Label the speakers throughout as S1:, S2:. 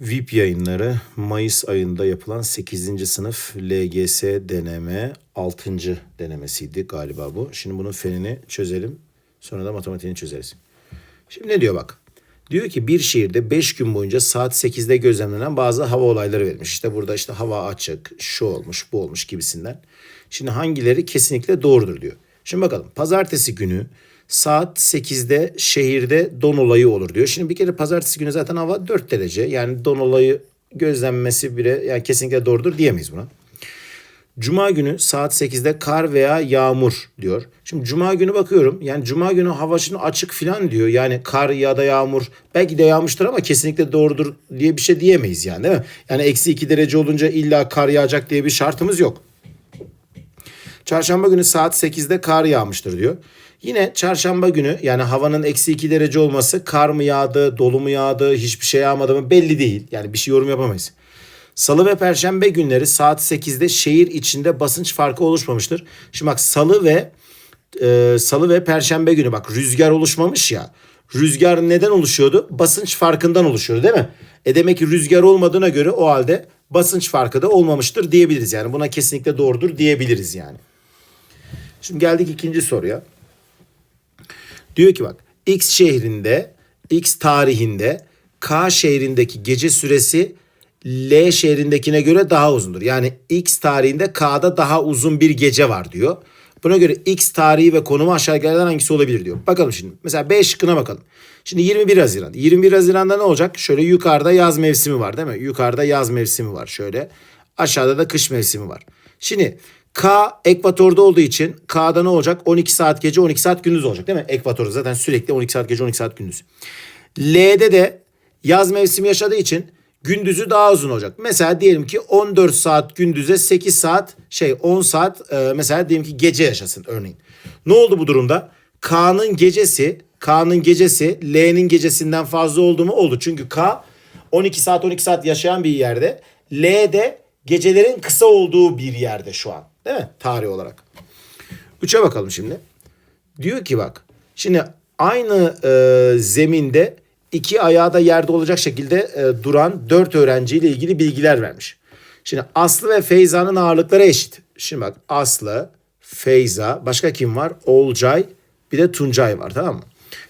S1: VIP yayınları Mayıs ayında yapılan 8. sınıf LGS deneme 6. denemesiydi galiba bu. Şimdi bunun fenini çözelim. Sonra da matematiğini çözeriz. Şimdi ne diyor bak. Diyor ki bir şehirde 5 gün boyunca saat 8'de gözlemlenen bazı hava olayları verilmiş. İşte burada işte hava açık, şu olmuş, bu olmuş gibisinden. Şimdi hangileri kesinlikle doğrudur diyor. Şimdi bakalım pazartesi günü saat 8'de şehirde don olayı olur diyor. Şimdi bir kere pazartesi günü zaten hava 4 derece. Yani don olayı gözlenmesi bile yani kesinlikle doğrudur diyemeyiz buna. Cuma günü saat 8'de kar veya yağmur diyor. Şimdi cuma günü bakıyorum. Yani cuma günü hava şimdi açık filan diyor. Yani kar ya da yağmur belki de yağmıştır ama kesinlikle doğrudur diye bir şey diyemeyiz yani değil mi? Yani eksi 2 derece olunca illa kar yağacak diye bir şartımız yok. Çarşamba günü saat 8'de kar yağmıştır diyor. Yine çarşamba günü yani havanın eksi 2 derece olması kar mı yağdı, dolu mu yağdı, hiçbir şey yağmadı mı belli değil. Yani bir şey yorum yapamayız. Salı ve perşembe günleri saat 8'de şehir içinde basınç farkı oluşmamıştır. Şimdi bak salı ve e, salı ve perşembe günü bak rüzgar oluşmamış ya. Rüzgar neden oluşuyordu? Basınç farkından oluşuyordu değil mi? E demek ki rüzgar olmadığına göre o halde basınç farkı da olmamıştır diyebiliriz. Yani buna kesinlikle doğrudur diyebiliriz yani. Şimdi geldik ikinci soruya. Diyor ki bak X şehrinde X tarihinde K şehrindeki gece süresi L şehrindekine göre daha uzundur. Yani X tarihinde K'da daha uzun bir gece var diyor. Buna göre X tarihi ve konumu aşağıdakilerden hangisi olabilir diyor. Bakalım şimdi. Mesela B şıkkına bakalım. Şimdi 21 Haziran. 21 Haziran'da ne olacak? Şöyle yukarıda yaz mevsimi var değil mi? Yukarıda yaz mevsimi var şöyle. Aşağıda da kış mevsimi var. Şimdi K ekvatorda olduğu için K'da ne olacak? 12 saat gece 12 saat gündüz olacak değil mi? Ekvatorda zaten sürekli 12 saat gece 12 saat gündüz. L'de de yaz mevsimi yaşadığı için gündüzü daha uzun olacak. Mesela diyelim ki 14 saat gündüze 8 saat şey 10 saat e, mesela diyelim ki gece yaşasın örneğin. Ne oldu bu durumda? K'nın gecesi K'nın gecesi L'nin gecesinden fazla oldu mu? Oldu. Çünkü K 12 saat 12 saat yaşayan bir yerde. L de gecelerin kısa olduğu bir yerde şu an. Değil mi? Tarih olarak. Üçe bakalım şimdi. Diyor ki bak. Şimdi aynı e, zeminde iki ayağı da yerde olacak şekilde e, duran dört öğrenciyle ilgili bilgiler vermiş. Şimdi Aslı ve Feyza'nın ağırlıkları eşit. Şimdi bak Aslı, Feyza, başka kim var? Olcay, bir de Tuncay var tamam mı?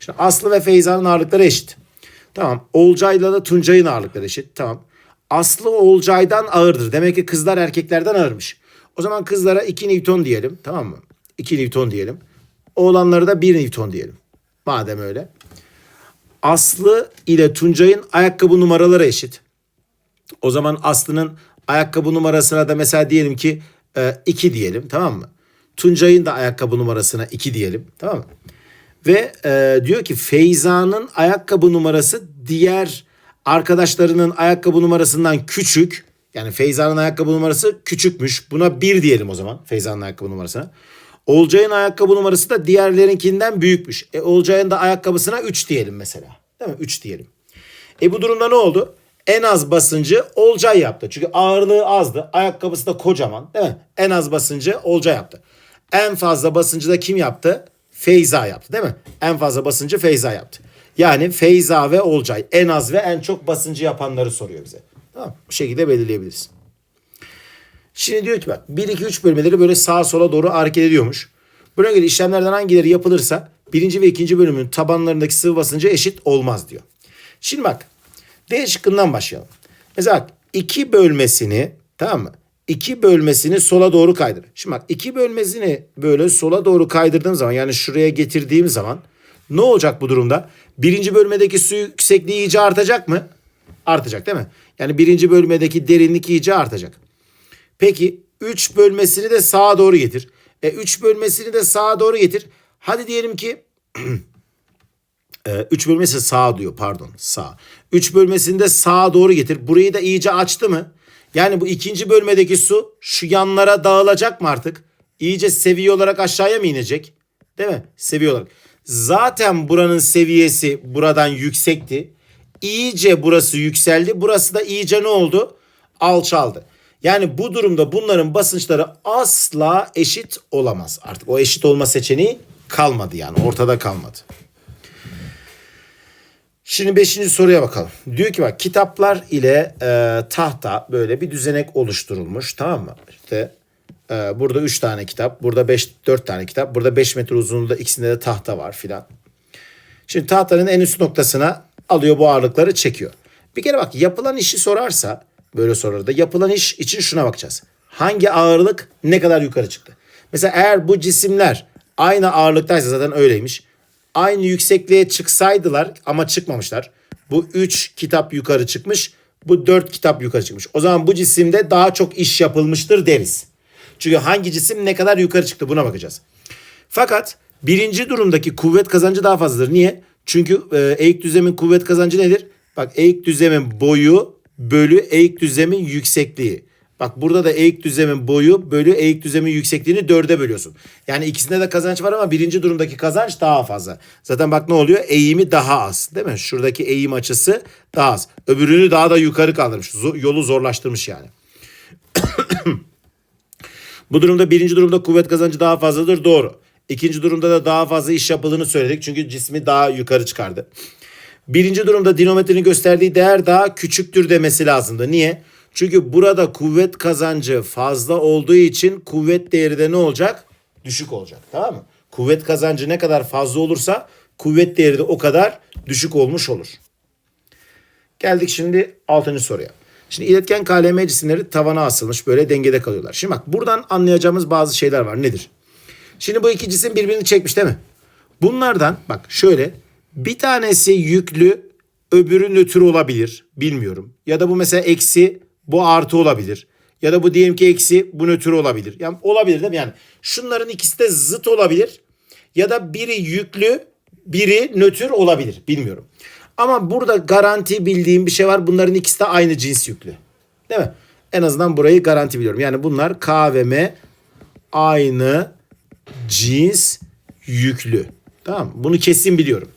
S1: Şimdi Aslı ve Feyza'nın ağırlıkları eşit. Tamam. Olcay'la da Tuncay'ın ağırlıkları eşit. Tamam. Aslı Olcay'dan ağırdır. Demek ki kızlar erkeklerden ağırmış. O zaman kızlara 2 Newton diyelim. Tamam mı? 2 Newton diyelim. Oğlanlara da 1 Newton diyelim. Madem öyle. Aslı ile Tuncay'ın ayakkabı numaraları eşit. O zaman Aslı'nın ayakkabı numarasına da mesela diyelim ki 2 diyelim tamam mı? Tuncay'ın da ayakkabı numarasına 2 diyelim tamam mı? Ve e, diyor ki Feyza'nın ayakkabı numarası diğer arkadaşlarının ayakkabı numarasından küçük. Yani Feyza'nın ayakkabı numarası küçükmüş. Buna 1 diyelim o zaman Feyza'nın ayakkabı numarasına. Olcay'ın ayakkabı numarası da diğerlerinkinden büyükmüş. E, Olcay'ın da ayakkabısına 3 diyelim mesela. Değil mi? 3 diyelim. E bu durumda ne oldu? En az basıncı Olcay yaptı. Çünkü ağırlığı azdı. Ayakkabısı da kocaman. Değil mi? En az basıncı Olcay yaptı. En fazla basıncı da kim yaptı? Feyza yaptı değil mi? En fazla basıncı Feyza yaptı. Yani Feyza ve Olcay en az ve en çok basıncı yapanları soruyor bize. Tamam Bu şekilde belirleyebiliriz. Şimdi diyor ki bak 1 2 3 bölmeleri böyle sağa sola doğru hareket ediyormuş. Buna göre işlemlerden hangileri yapılırsa birinci ve ikinci bölümün tabanlarındaki sıvı basıncı eşit olmaz diyor. Şimdi bak D şıkkından başlayalım. Mesela 2 bölmesini tamam mı? 2 bölmesini sola doğru kaydır. Şimdi bak 2 bölmesini böyle sola doğru kaydırdığım zaman yani şuraya getirdiğim zaman ne olacak bu durumda? Birinci bölmedeki su yüksekliği iyice artacak mı? Artacak değil mi? Yani birinci bölmedeki derinlik iyice artacak. Peki 3 bölmesini de sağa doğru getir. E 3 bölmesini de sağa doğru getir. Hadi diyelim ki 3 bölmesi sağ diyor pardon sağ. 3 bölmesini de sağa doğru getir. Burayı da iyice açtı mı? Yani bu ikinci bölmedeki su şu yanlara dağılacak mı artık? İyice seviye olarak aşağıya mı inecek? Değil mi? Seviye olarak. Zaten buranın seviyesi buradan yüksekti. İyice burası yükseldi. Burası da iyice ne oldu? Alçaldı. Yani bu durumda bunların basınçları asla eşit olamaz. Artık o eşit olma seçeneği kalmadı yani ortada kalmadı. Şimdi beşinci soruya bakalım. Diyor ki bak kitaplar ile e, tahta böyle bir düzenek oluşturulmuş tamam mı? İşte e, burada üç tane kitap, burada beş, dört tane kitap, burada beş metre uzunluğunda ikisinde de tahta var filan. Şimdi tahtanın en üst noktasına alıyor bu ağırlıkları çekiyor. Bir kere bak yapılan işi sorarsa böyle sorularda yapılan iş için şuna bakacağız. Hangi ağırlık ne kadar yukarı çıktı? Mesela eğer bu cisimler aynı ağırlıktaysa zaten öyleymiş. Aynı yüksekliğe çıksaydılar ama çıkmamışlar. Bu 3 kitap yukarı çıkmış. Bu 4 kitap yukarı çıkmış. O zaman bu cisimde daha çok iş yapılmıştır deriz. Çünkü hangi cisim ne kadar yukarı çıktı buna bakacağız. Fakat birinci durumdaki kuvvet kazancı daha fazladır. Niye? Çünkü e, eğik düzemin kuvvet kazancı nedir? Bak eğik düzemin boyu bölü eğik düzemin yüksekliği. Bak burada da eğik düzemin boyu bölü eğik düzemin yüksekliğini dörde bölüyorsun. Yani ikisinde de kazanç var ama birinci durumdaki kazanç daha fazla. Zaten bak ne oluyor? Eğimi daha az değil mi? Şuradaki eğim açısı daha az. Öbürünü daha da yukarı kaldırmış. Yolu zorlaştırmış yani. Bu durumda birinci durumda kuvvet kazancı daha fazladır doğru. İkinci durumda da daha fazla iş yapıldığını söyledik. Çünkü cismi daha yukarı çıkardı. Birinci durumda dinometrenin gösterdiği değer daha küçüktür demesi lazımdı. Niye? Çünkü burada kuvvet kazancı fazla olduğu için kuvvet değeri de ne olacak? Düşük olacak. Tamam mı? Kuvvet kazancı ne kadar fazla olursa kuvvet değeri de o kadar düşük olmuş olur. Geldik şimdi 6. soruya. Şimdi iletken KLM cisimleri tavana asılmış böyle dengede kalıyorlar. Şimdi bak buradan anlayacağımız bazı şeyler var. Nedir? Şimdi bu iki cisim birbirini çekmiş değil mi? Bunlardan bak şöyle bir tanesi yüklü öbürü nötr olabilir. Bilmiyorum. Ya da bu mesela eksi bu artı olabilir. Ya da bu diyelim ki eksi bu nötr olabilir. Yani olabilir değil mi? Yani şunların ikisi de zıt olabilir. Ya da biri yüklü biri nötr olabilir. Bilmiyorum. Ama burada garanti bildiğim bir şey var. Bunların ikisi de aynı cins yüklü. Değil mi? En azından burayı garanti biliyorum. Yani bunlar K ve M aynı cins yüklü. Tamam? Bunu kesin biliyorum.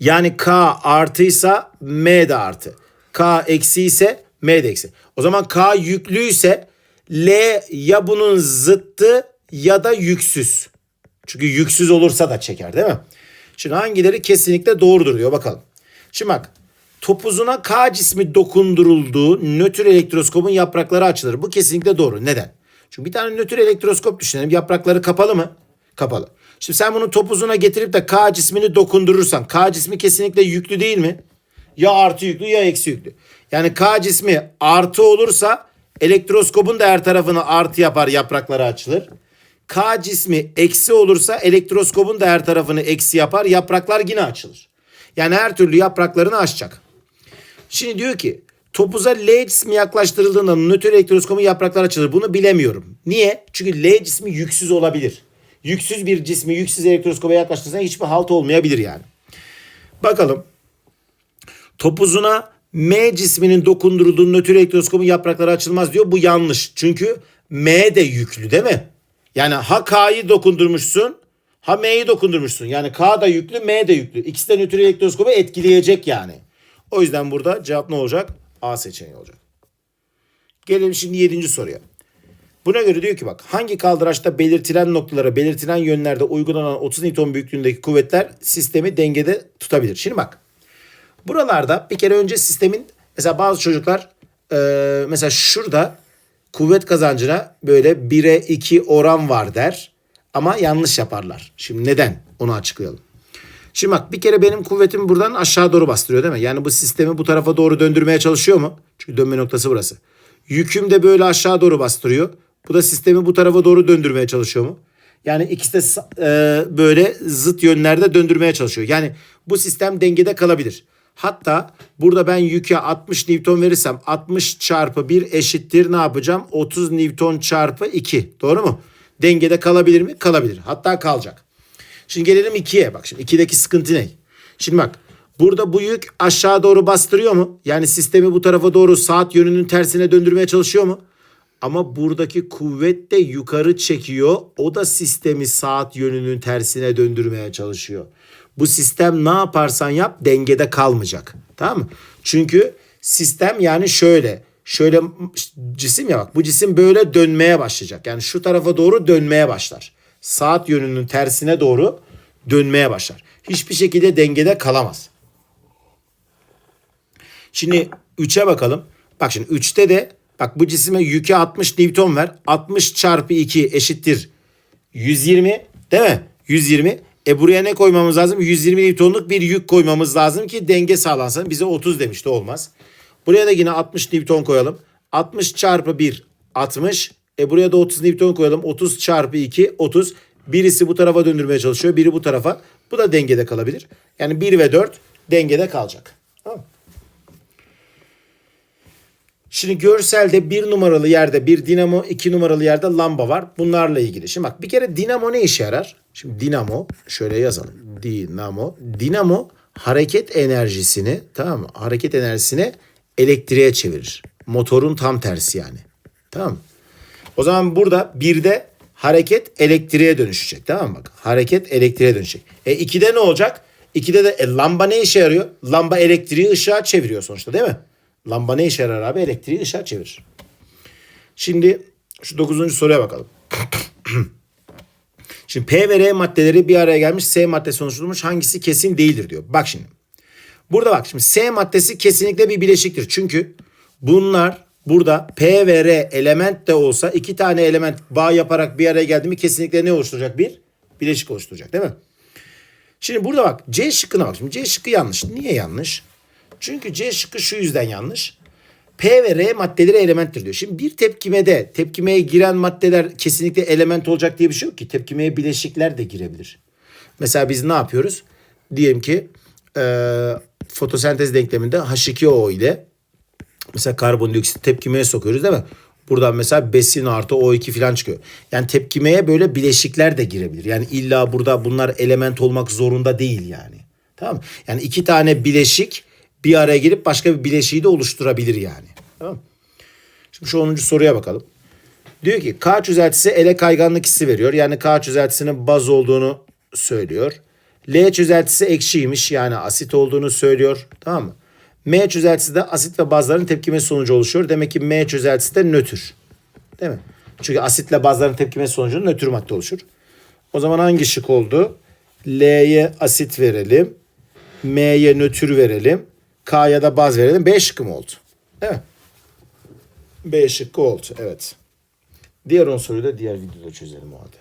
S1: Yani K artıysa M de artı. K eksi ise M de eksi. O zaman K yüklüyse L ya bunun zıttı ya da yüksüz. Çünkü yüksüz olursa da çeker değil mi? Şimdi hangileri kesinlikle doğrudur diyor bakalım. Şimdi bak topuzuna K cismi dokundurulduğu nötr elektroskopun yaprakları açılır. Bu kesinlikle doğru. Neden? Çünkü bir tane nötr elektroskop düşünelim. Yaprakları kapalı mı? Kapalı. Şimdi sen bunu topuzuna getirip de K cismini dokundurursan K cismi kesinlikle yüklü değil mi? Ya artı yüklü ya eksi yüklü. Yani K cismi artı olursa elektroskopun da her tarafını artı yapar yaprakları açılır. K cismi eksi olursa elektroskopun da her tarafını eksi yapar yapraklar yine açılır. Yani her türlü yapraklarını açacak. Şimdi diyor ki topuza L cismi yaklaştırıldığında nötr elektroskopun yaprakları açılır. Bunu bilemiyorum. Niye? Çünkü L cismi yüksüz olabilir. Yüksüz bir cismi yüksüz elektroskopa yaklaştırırsan hiçbir halt olmayabilir yani. Bakalım. Topuzuna M cisminin dokundurulduğu nötr elektroskopun yaprakları açılmaz diyor. Bu yanlış. Çünkü M de yüklü değil mi? Yani ha K'yı dokundurmuşsun ha M'yi dokundurmuşsun. Yani K da yüklü M de yüklü. İkisi de nötr elektroskopu etkileyecek yani. O yüzden burada cevap ne olacak? A seçeneği olacak. Gelelim şimdi yedinci soruya. Buna göre diyor ki bak hangi kaldıraçta belirtilen noktalara belirtilen yönlerde uygulanan 30 Newton büyüklüğündeki kuvvetler sistemi dengede tutabilir. Şimdi bak buralarda bir kere önce sistemin mesela bazı çocuklar e, mesela şurada kuvvet kazancına böyle 1'e 2 oran var der ama yanlış yaparlar. Şimdi neden onu açıklayalım. Şimdi bak bir kere benim kuvvetim buradan aşağı doğru bastırıyor değil mi? Yani bu sistemi bu tarafa doğru döndürmeye çalışıyor mu? Çünkü dönme noktası burası. Yüküm de böyle aşağı doğru bastırıyor. Bu da sistemi bu tarafa doğru döndürmeye çalışıyor mu? Yani ikisi de e, böyle zıt yönlerde döndürmeye çalışıyor. Yani bu sistem dengede kalabilir. Hatta burada ben yüke 60 Newton verirsem 60 çarpı 1 eşittir ne yapacağım? 30 Newton çarpı 2. Doğru mu? Dengede kalabilir mi? Kalabilir. Hatta kalacak. Şimdi gelelim 2'ye. Bak şimdi 2'deki sıkıntı ne? Şimdi bak burada bu yük aşağı doğru bastırıyor mu? Yani sistemi bu tarafa doğru saat yönünün tersine döndürmeye çalışıyor mu? Ama buradaki kuvvet de yukarı çekiyor. O da sistemi saat yönünün tersine döndürmeye çalışıyor. Bu sistem ne yaparsan yap dengede kalmayacak. Tamam mı? Çünkü sistem yani şöyle. Şöyle cisim ya bak bu cisim böyle dönmeye başlayacak. Yani şu tarafa doğru dönmeye başlar. Saat yönünün tersine doğru dönmeye başlar. Hiçbir şekilde dengede kalamaz. Şimdi 3'e bakalım. Bak şimdi 3'te de bak bu cisime yükü 60 Newton ver. 60 çarpı 2 eşittir 120 değil mi? 120. E buraya ne koymamız lazım? 120 Newton'luk bir yük koymamız lazım ki denge sağlansın. Bize 30 demişti olmaz. Buraya da yine 60 Newton koyalım. 60 çarpı 1 60. E buraya da 30 Newton koyalım. 30 çarpı 2 30. Birisi bu tarafa döndürmeye çalışıyor. Biri bu tarafa. Bu da dengede kalabilir. Yani 1 ve 4 dengede kalacak. Tamam? Şimdi görselde bir numaralı yerde bir dinamo, iki numaralı yerde lamba var. Bunlarla ilgili. Şimdi bak bir kere dinamo ne işe yarar? Şimdi dinamo şöyle yazalım. Dinamo. Dinamo hareket enerjisini tamam mı? Hareket enerjisini elektriğe çevirir. Motorun tam tersi yani. Tamam mı? O zaman burada birde hareket elektriğe dönüşecek. Tamam mı? Bak hareket elektriğe dönüşecek. E 2'de ne olacak? 2'de de e, lamba ne işe yarıyor? Lamba elektriği ışığa çeviriyor sonuçta değil mi? Lamba ne işe yarar abi? Elektriği ışığa çevirir. Şimdi şu dokuzuncu soruya bakalım. Şimdi P ve R maddeleri bir araya gelmiş S maddesi oluşturulmuş hangisi kesin değildir diyor. Bak şimdi. Burada bak şimdi S maddesi kesinlikle bir bileşiktir. Çünkü bunlar burada P ve R element de olsa iki tane element bağ yaparak bir araya geldi mi kesinlikle ne oluşturacak? Bir bileşik oluşturacak değil mi? Şimdi burada bak C bak. Şimdi C şıkkı yanlış. Niye yanlış? Çünkü C şıkkı şu yüzden yanlış. P ve R maddeleri elementtir diyor. Şimdi bir tepkimede tepkimeye giren maddeler kesinlikle element olacak diye bir şey yok ki. Tepkimeye bileşikler de girebilir. Mesela biz ne yapıyoruz? Diyelim ki e, fotosentez denkleminde H2O ile mesela karbondioksit tepkimeye sokuyoruz değil mi? Buradan mesela besin artı O2 falan çıkıyor. Yani tepkimeye böyle bileşikler de girebilir. Yani illa burada bunlar element olmak zorunda değil yani. Tamam mı? Yani iki tane bileşik bir araya gelip başka bir bileşiği de oluşturabilir yani. Tamam? Şimdi şu 10. soruya bakalım. Diyor ki K çözeltisi ele kayganlık hissi veriyor. Yani K çözeltisinin baz olduğunu söylüyor. L çözeltisi ekşiymiş yani asit olduğunu söylüyor. Tamam mı? M çözeltisi de asit ve bazların tepkimesi sonucu oluşuyor. Demek ki M çözeltisi de nötr. Değil mi? Çünkü asitle bazların tepkimesi sonucu nötr madde oluşur. O zaman hangi şık oldu? L'ye asit verelim. M'ye nötr verelim. K'ya da baz verelim. B şıkkı mı oldu? Değil mi? B şıkkı oldu. Evet. Diğer 10 soruyu da diğer videoda çözelim o halde.